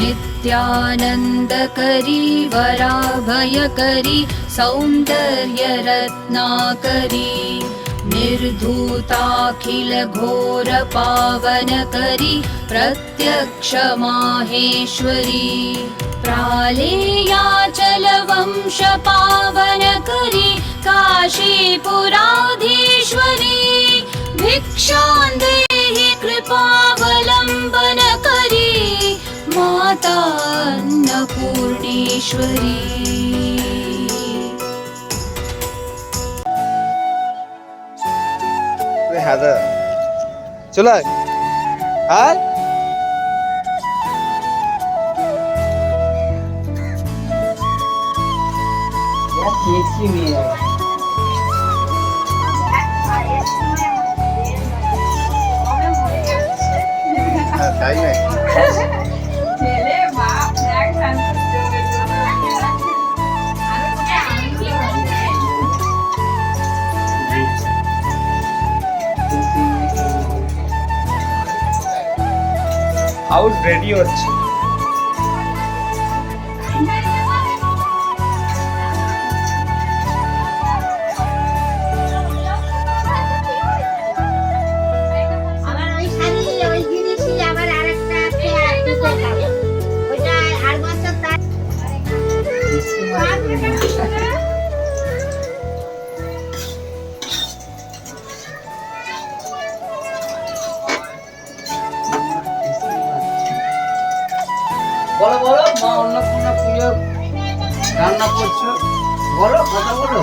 नित्यानन्दकरी वराभयकरी सौन्दर्यरत्नाकरी निर्धूताखिलघोरपावनकरी प्रत्यक्षमाहेश्वरी प्रालेयाचलवंशपावनकरी काशीपुराधीश्वरी भिक्षां अन्नपूर्णेश्वरी হ্যাঁ দাদা চলে আয় আর দেখছি মেয়ে হাউস রেডি হচ্ছে। আবার ওই বলো বলো মা অন্নপূর্ণা পুজোর রান্না করছ। বলো কথা বলো।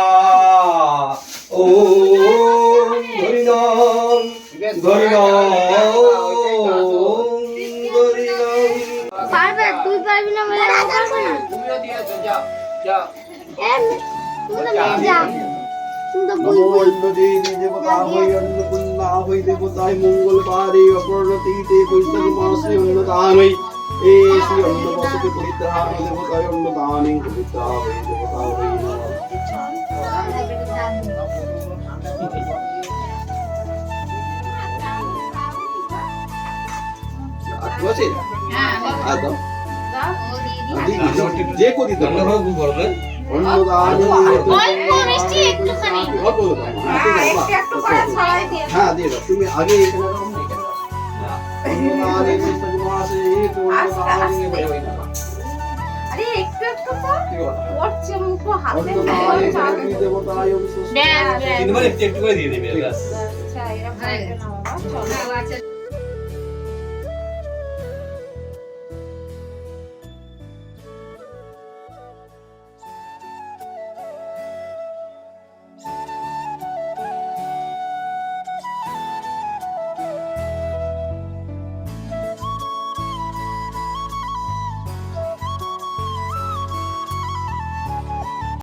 পারবে তুই পারবি না বলে আমি পারবো না তুমিও দিয়েছো যাও যাও এম তুমি তো নিয়ে যাও তুমি তো নমো বুঝবো ইন্দ্রদেবী দেবতা হই অন্নপূর্ণা হই দেবতায় মঙ্গলবারে অপরতীতে বৈশাখ মাসে অন্নদানই এ শ্রী অন্ন বসতি পবিত্রাহ দেবতায় অন্নদানে পবিত্রা হই দেবতা হই নমঃ আছে আদা যে করি তো অন্নদানে অল্প মিষ্টি একটুখানি অল্প দাও। হ্যাঁ, ঠিক করে হ্যাঁ দিয়ে দাও তুমি আগে আরে একটু একটু তো পড়ছে মুখো হাতে ব্যাস। আচ্ছা এরকম